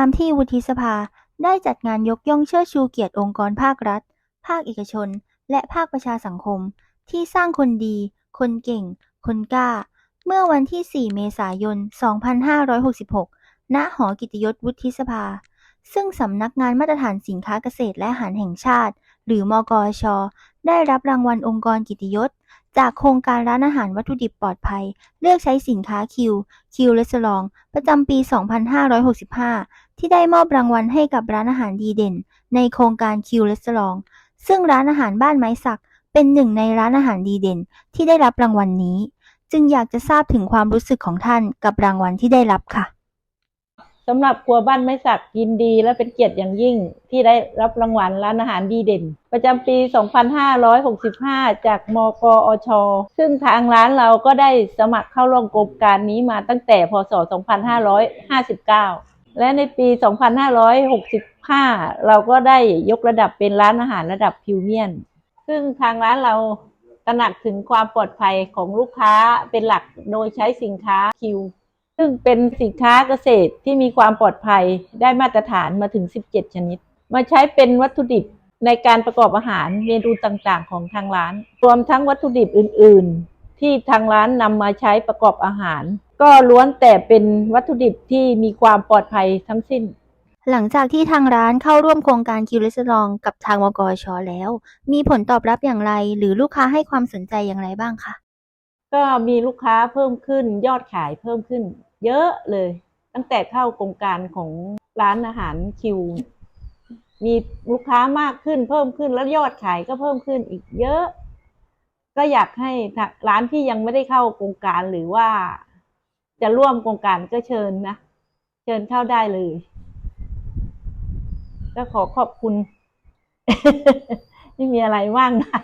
ามที่วุฒิสภาได้จัดงานยกย่องเชิดชูเกียรติองค์กรภาครัฐ ภาคเอกชน และภาคประชาสังคม ที่สร้างคนดี คนเก่ง คนกล้า เมื่อวันที่ 4 เมษายน 2566 ณ หอกิติยศวุฒิสภา ซึ่งสำนักงานมาตรฐานสินค้าเกษตรและอาหารแห่งชาติ หรือมกอช ได้รับรางวัลองค์กรกิติยศ จากโครงการร้านอาหารวัตถุดิบปลอดภัย เลือกใช้สินค้าคิว คิวเรสลอง ประจำปี 2565 ที่ได้มอบรางวัลให้กับร้านอาหารดีเด่น ในโครงการคิวเรสลองซึ่งร้านอาหารบ้านไม้สัก เป็นหนึ่งในร้านอาหารดีเด่น ที่ได้รับรางวัลนี้ จึงอยากจะทราบถึงความรู้สึกของท่านกับรางวัลที่ได้รับค่ะสำหรับครัวบ้านไม้สักยินดีและเป็นเกียรติอย่างยิ่งที่ได้รับรางวัลร้านอาหารดีเด่น ประจำปี 2565 จากมกอช ซึ่งทางร้านเราก็ได้สมัครเข้าร่วมโครงการนี้มาตั้งแต่พศ 2559 และในปี 2565 เราก็ได้ยกระดับเป็นร้านอาหารระดับพรีเมียม ซึ่งทางร้านเราตระหนักถึงความปลอดภัยของลูกค้าเป็นหลักโดยใช้สินค้าคิว ซึ่งเป็นสินค้าเกษตรที่มีความปลอดภัยได้มาตรฐานมาถึง 17 ชนิด มาใช้เป็นวัตถุดิบในการประกอบอาหารเมนูต่างๆ ของทางร้าน รวมทั้งวัตถุดิบอื่น ๆ ที่ทางร้านนำมาใช้ประกอบอาหาร ก็ล้วนแต่เป็นวัตถุดิบที่มีความปลอดภัยทั้งสิ้น หลังจากที่ทางร้านเข้าร่วมโครงการคิวเรสลองกับทางมกอชแล้ว มีผลตอบรับอย่างไร หรือลูกค้าให้ความสนใจอย่างไรบ้างคะก็มีลูกค้าเพิ่มขึ้นยอดขายเพิ่มขึ้น เยอะเลย ตั้งแต่เข้าโครงการของร้านอาหารคิว มีลูกค้ามากขึ้นเพิ่มขึ้นแล้วยอดขายก็เพิ่มขึ้นอีกเยอะ ก็อยากให้ร้านที่ยังไม่ได้เข้าโครงการหรือว่าจะร่วมโครงการก็เชิญนะ เชิญเข้าได้เลย ก็ขอขอบคุณ ไม่มีอะไรว่างนะ